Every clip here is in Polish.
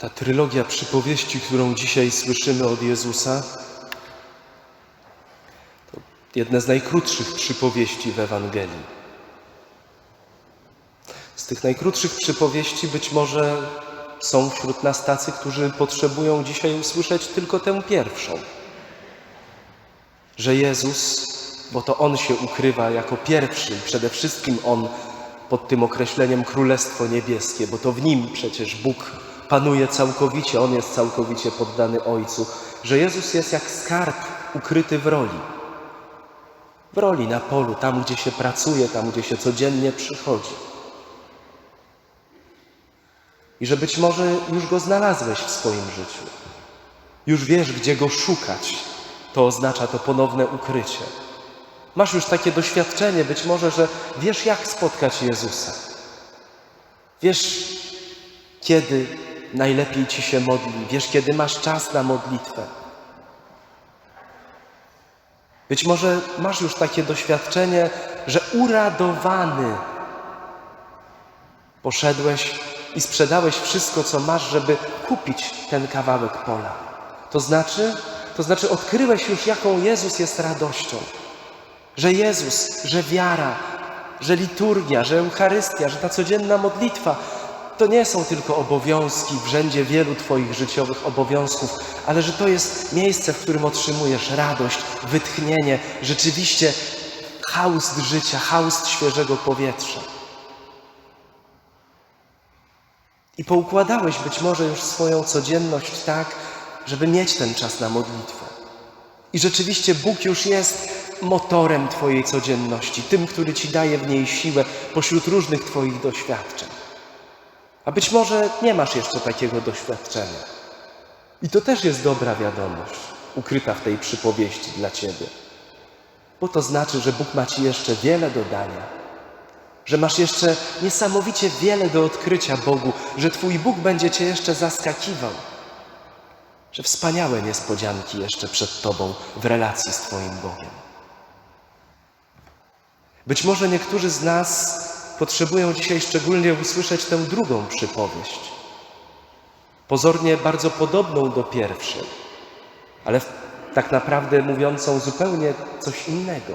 Ta trylogia przypowieści, którą dzisiaj słyszymy od Jezusa, to jedne z najkrótszych przypowieści w Ewangelii. Z tych najkrótszych przypowieści być może są wśród nas tacy, którzy potrzebują dzisiaj usłyszeć tylko tę pierwszą. Że Jezus, bo to On się ukrywa jako pierwszy, przede wszystkim On pod tym określeniem Królestwo Niebieskie, bo to w Nim przecież Bóg panuje całkowicie, On jest całkowicie poddany Ojcu, że Jezus jest jak skarb ukryty w roli. W roli na polu, tam gdzie się pracuje, tam gdzie się codziennie przychodzi. I że być może już go znalazłeś w swoim życiu. Już wiesz, gdzie go szukać. To oznacza to ponowne ukrycie. Masz już takie doświadczenie, być może, że wiesz, jak spotkać Jezusa. Wiesz, kiedy najlepiej ci się modli, wiesz, kiedy masz czas na modlitwę. Być może masz już takie doświadczenie, że uradowany poszedłeś i sprzedałeś wszystko, co masz, żeby kupić ten kawałek pola. To znaczy, to znaczy odkryłeś już, jaką Jezus jest radością. Że Jezus, że wiara, że liturgia, że Eucharystia, że ta codzienna modlitwa to nie są tylko obowiązki w rzędzie wielu Twoich życiowych obowiązków, ale że to jest miejsce, w którym otrzymujesz radość, wytchnienie, rzeczywiście haust życia, haust świeżego powietrza. I poukładałeś być może już swoją codzienność tak, żeby mieć ten czas na modlitwę. I rzeczywiście Bóg już jest motorem Twojej codzienności, tym, który Ci daje w niej siłę pośród różnych Twoich doświadczeń. A być może nie masz jeszcze takiego doświadczenia. I to też jest dobra wiadomość, ukryta w tej przypowieści dla Ciebie. Bo to znaczy, że Bóg ma Ci jeszcze wiele do dania że masz jeszcze niesamowicie wiele do odkrycia Bogu, że Twój Bóg będzie Cię jeszcze zaskakiwał, że wspaniałe niespodzianki jeszcze przed Tobą w relacji z Twoim Bogiem. Być może niektórzy z nas potrzebują dzisiaj szczególnie usłyszeć tę drugą przypowieść, pozornie bardzo podobną do pierwszej, ale tak naprawdę mówiącą zupełnie coś innego.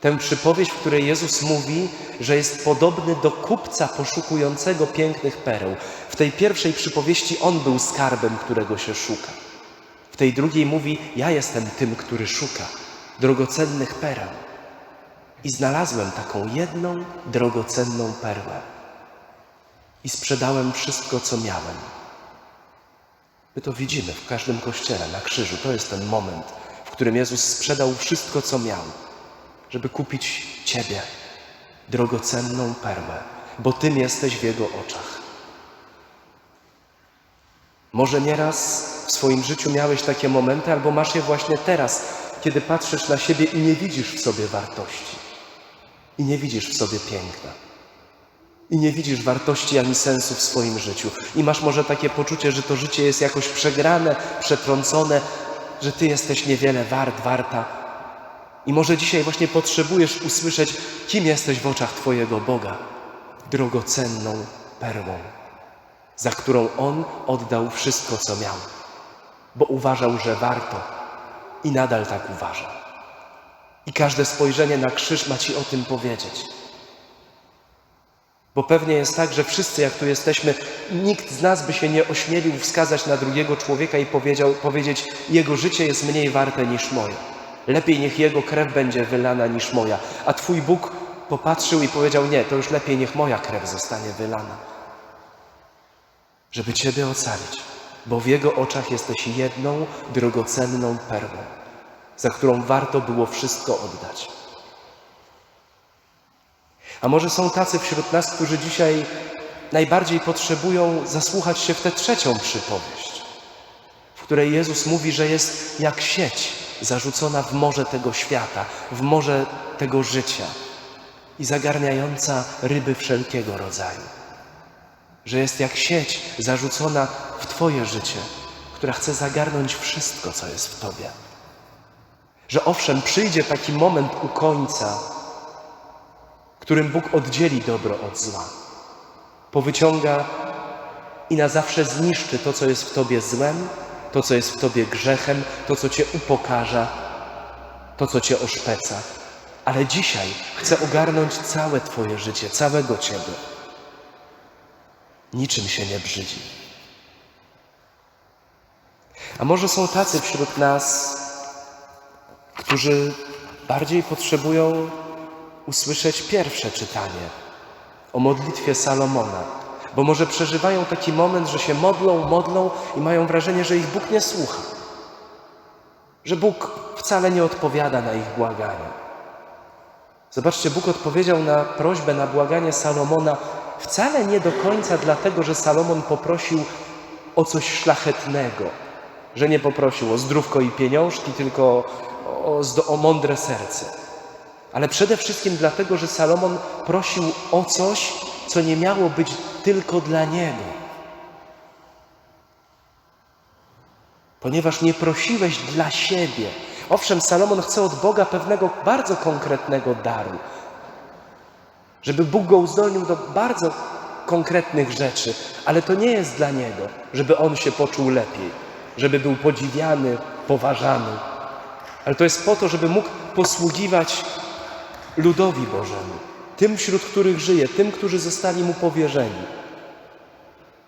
Tę przypowieść, w której Jezus mówi, że jest podobny do kupca poszukującego pięknych pereł. W tej pierwszej przypowieści on był skarbem, którego się szuka. W tej drugiej mówi: Ja jestem tym, który szuka drogocennych pereł. I znalazłem taką jedną drogocenną perłę. I sprzedałem wszystko, co miałem. My to widzimy w każdym kościele na krzyżu. To jest ten moment, w którym Jezus sprzedał wszystko, co miał żeby kupić Ciebie, drogocenną perłę, bo Tym jesteś w Jego oczach. Może nieraz w swoim życiu miałeś takie momenty, albo masz je właśnie teraz, kiedy patrzysz na siebie i nie widzisz w sobie wartości, i nie widzisz w sobie piękna, i nie widzisz wartości ani sensu w swoim życiu, i masz może takie poczucie, że to życie jest jakoś przegrane, przetrącone, że Ty jesteś niewiele wart, warta, i może dzisiaj właśnie potrzebujesz usłyszeć, kim jesteś w oczach Twojego Boga, drogocenną perłą, za którą On oddał wszystko, co miał, bo uważał, że warto i nadal tak uważa. I każde spojrzenie na krzyż ma Ci o tym powiedzieć. Bo pewnie jest tak, że wszyscy, jak tu jesteśmy, nikt z nas by się nie ośmielił wskazać na drugiego człowieka i powiedział, powiedzieć, jego życie jest mniej warte niż moje. Lepiej niech Jego krew będzie wylana niż moja. A Twój Bóg popatrzył i powiedział: Nie, to już lepiej niech moja krew zostanie wylana, żeby Ciebie ocalić, bo w Jego oczach jesteś jedną drogocenną perłą, za którą warto było wszystko oddać. A może są tacy wśród nas, którzy dzisiaj najbardziej potrzebują zasłuchać się w tę trzecią przypowieść, w której Jezus mówi, że jest jak sieć zarzucona w morze tego świata, w morze tego życia i zagarniająca ryby wszelkiego rodzaju. Że jest jak sieć zarzucona w Twoje życie, która chce zagarnąć wszystko, co jest w Tobie. Że owszem, przyjdzie taki moment u końca, którym Bóg oddzieli dobro od zła. Powyciąga i na zawsze zniszczy to, co jest w tobie złem, to, co jest w tobie grzechem, to, co cię upokarza, to, co cię oszpeca. Ale dzisiaj chce ogarnąć całe twoje życie, całego ciebie. Niczym się nie brzydzi. A może są tacy wśród nas, którzy bardziej potrzebują usłyszeć pierwsze czytanie o modlitwie Salomona, bo może przeżywają taki moment, że się modlą, modlą i mają wrażenie, że ich Bóg nie słucha, że Bóg wcale nie odpowiada na ich błagania. Zobaczcie, Bóg odpowiedział na prośbę, na błaganie Salomona wcale nie do końca dlatego, że Salomon poprosił o coś szlachetnego, że nie poprosił o zdrówko i pieniążki, tylko o, o mądre serce. Ale przede wszystkim dlatego, że Salomon prosił o coś, co nie miało być tylko dla niego. Ponieważ nie prosiłeś dla siebie. Owszem, Salomon chce od Boga pewnego bardzo konkretnego daru, żeby Bóg go uzdolnił do bardzo konkretnych rzeczy, ale to nie jest dla niego, żeby on się poczuł lepiej, żeby był podziwiany, poważany, ale to jest po to, żeby mógł posługiwać ludowi Bożemu, tym, wśród których żyje, tym, którzy zostali mu powierzeni.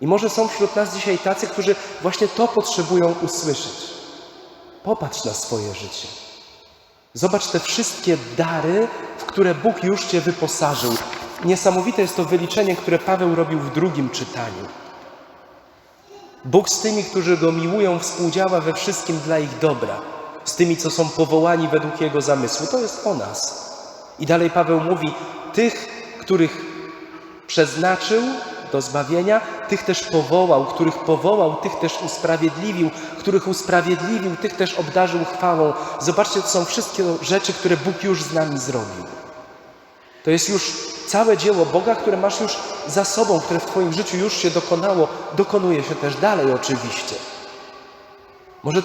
I może są wśród nas dzisiaj tacy, którzy właśnie to potrzebują usłyszeć. Popatrz na swoje życie. Zobacz te wszystkie dary, w które Bóg już Cię wyposażył. Niesamowite jest to wyliczenie, które Paweł robił w drugim czytaniu. Bóg z tymi, którzy Go miłują, współdziała we wszystkim dla ich dobra. Z tymi, co są powołani według Jego zamysłu. To jest o nas. I dalej Paweł mówi, tych, których przeznaczył do zbawienia, tych też powołał, których powołał, tych też usprawiedliwił, których usprawiedliwił, tych też obdarzył chwałą. Zobaczcie, to są wszystkie rzeczy, które Bóg już z nami zrobił. To jest już całe dzieło Boga, które masz już za sobą, które w Twoim życiu już się dokonało, dokonuje się też dalej oczywiście. Może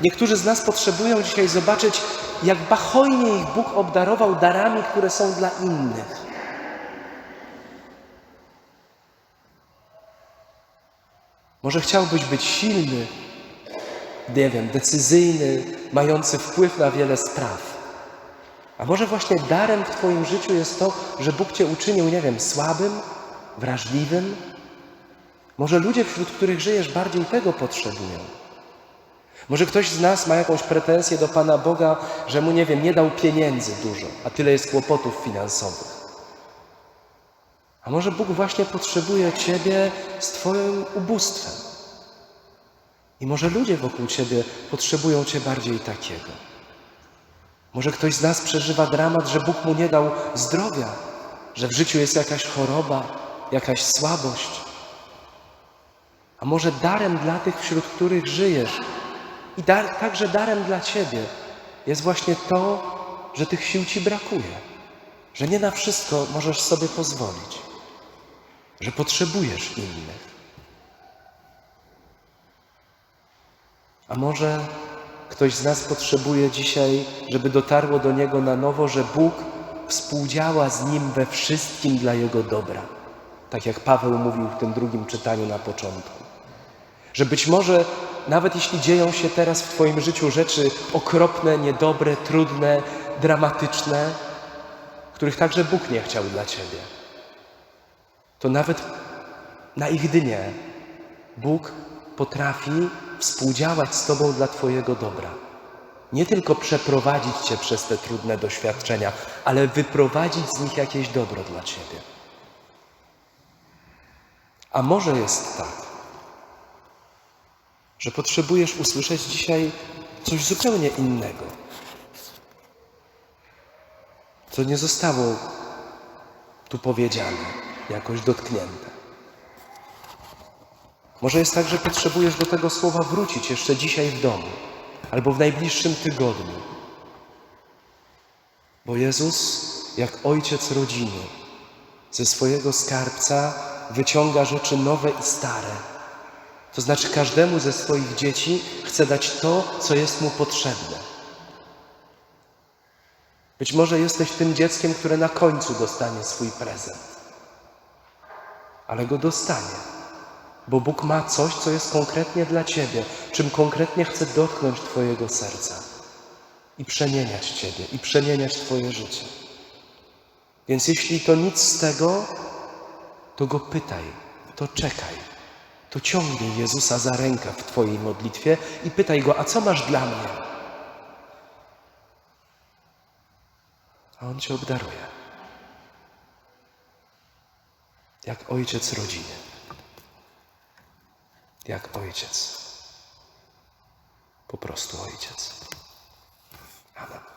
niektórzy z nas potrzebują dzisiaj zobaczyć, jak bachojnie ich Bóg obdarował darami, które są dla innych. Może chciałbyś być silny, nie wiem, decyzyjny, mający wpływ na wiele spraw. A może właśnie darem w Twoim życiu jest to, że Bóg Cię uczynił, nie wiem, słabym, wrażliwym? Może ludzie, wśród których żyjesz, bardziej tego potrzebują. Może ktoś z nas ma jakąś pretensję do Pana Boga, że mu, nie wiem, nie dał pieniędzy dużo, a tyle jest kłopotów finansowych. A może Bóg właśnie potrzebuje Ciebie z Twoim ubóstwem. I może ludzie wokół Ciebie potrzebują Cię bardziej takiego. Może ktoś z nas przeżywa dramat, że Bóg mu nie dał zdrowia, że w życiu jest jakaś choroba, jakaś słabość. A może darem dla tych, wśród których żyjesz, i dar, także darem dla Ciebie jest właśnie to, że tych sił Ci brakuje, że nie na wszystko możesz sobie pozwolić, że potrzebujesz innych. A może ktoś z nas potrzebuje dzisiaj, żeby dotarło do niego na nowo, że Bóg współdziała z nim we wszystkim dla jego dobra. Tak jak Paweł mówił w tym drugim czytaniu na początku. Że być może nawet jeśli dzieją się teraz w Twoim życiu rzeczy okropne, niedobre, trudne, dramatyczne, których także Bóg nie chciał dla Ciebie, to nawet na ich dnie Bóg potrafi współdziałać z Tobą dla Twojego dobra. Nie tylko przeprowadzić Cię przez te trudne doświadczenia, ale wyprowadzić z nich jakieś dobro dla Ciebie. A może jest tak, że potrzebujesz usłyszeć dzisiaj coś zupełnie innego, co nie zostało tu powiedziane, jakoś dotknięte. Może jest tak, że potrzebujesz do tego słowa wrócić jeszcze dzisiaj w domu albo w najbliższym tygodniu. Bo Jezus, jak ojciec rodziny, ze swojego skarbca wyciąga rzeczy nowe i stare to znaczy każdemu ze swoich dzieci chce dać to, co jest mu potrzebne. Być może jesteś tym dzieckiem, które na końcu dostanie swój prezent, ale go dostanie, Bo Bóg ma coś, co jest konkretnie dla Ciebie, czym konkretnie chce dotknąć Twojego serca i przemieniać Ciebie, i przemieniać Twoje życie. Więc jeśli to nic z tego, to go pytaj, to czekaj, to ciągnij Jezusa za rękę w Twojej modlitwie i pytaj go, a co masz dla mnie? A on Cię obdaruje. Jak ojciec rodziny. Jak ojciec. Po prostu ojciec. Amen.